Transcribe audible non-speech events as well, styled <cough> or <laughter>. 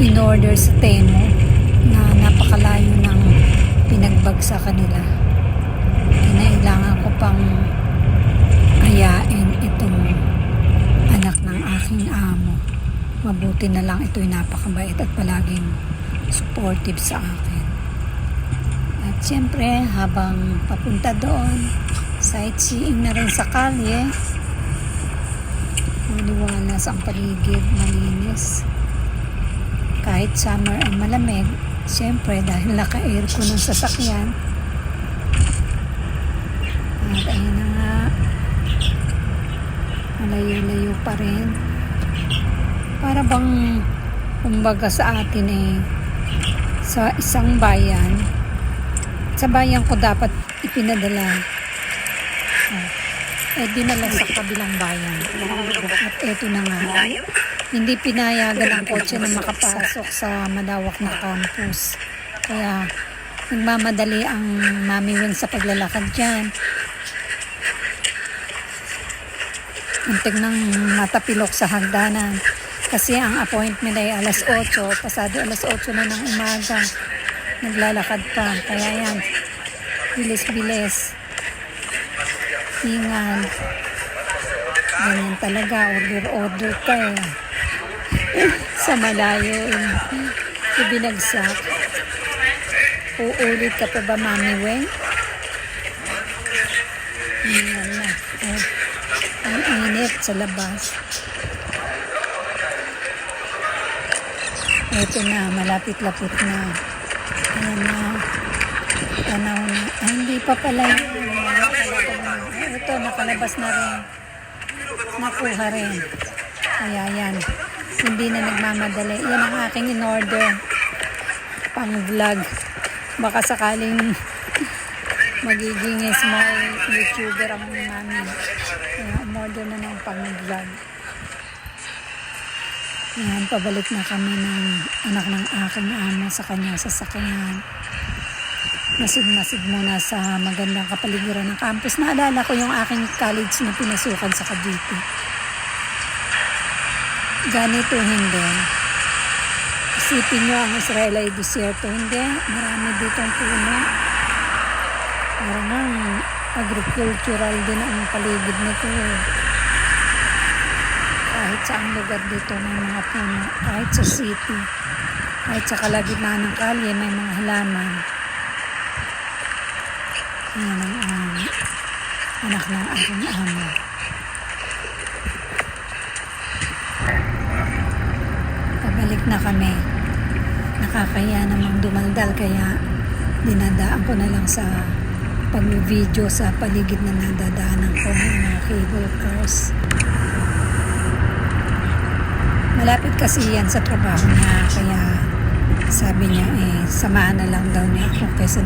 in-order sa Temo na napakalayo ng pinagbag sa kanila. Kinailangan ko pang ayain itong anak ng aking amo. Mabuti na lang ito'y napakabait at palaging supportive sa akin. At siyempre, habang papunta doon, sightseeing na rin sa kalye, maliwalas ang paligid, malinis. Kahit summer ay malamig, siyempre dahil naka-aircon ng sasakyan. At ayun na nga, malayo-layo pa rin. Para bang, kumbaga sa atin eh, sa isang bayan, sa bayan ko dapat ipinadala. Oh, eh dinala sa kabilang bayan. At eto na nga, hindi pinayagan ang kotse na makapasok sa malawak na campus. Kaya nagmamadali ang Mami Wing sa paglalakad dyan. Muntik nang matapilok sa hagdanan. Kasi ang appointment ay alas 8, pasado alas 8 na ng umaga. Naglalakad pa. Kaya yan, bilis-bilis. Ingan. Ganyan talaga, order-order ka eh. <laughs> Sa malayo, eh. ibinagsak. Uulit ka pa ba, Mami Weng? Ingan na. Oh. Ang init sa labas. Ito na, malapit-lapit na. Ayan na. Tanaw na. Ay, hindi pa pala yun. Ito, nakalabas na rin. Nakuha rin. Kaya yan. Hindi na nagmamadali. Yan ang aking in-order. Pang vlog. Baka sakaling magiging small YouTuber ang namin. Kaya umorder na ng pang vlog. Yan, pabalik na kami ng anak ng aking ama sa kanya sasakyan. Masid-masid muna sa magandang kapaligiran ng campus. Naalala ko yung aking college na pinasukan sa Cavite. Ganito hindi. Isipin nyo ang Israel ay desierto. Hindi, marami ditong puno. Parang ang agricultural din ang paligid nito. Kahit sa ang lugar dito may mga puno. Kahit sa city. Kahit sa kalagitnaan ng kalye may mga halaman. Yan ang um, anak ng aking amo. Pabalik na kami. Nakakaya namang dumaldal kaya dinadaan ko na lang sa pag-video sa paligid na nadadaanan ko ng mga cable cars. Malapit kasi yan sa trabaho niya kaya sabi niya eh samahan na lang daw niya ako kaysa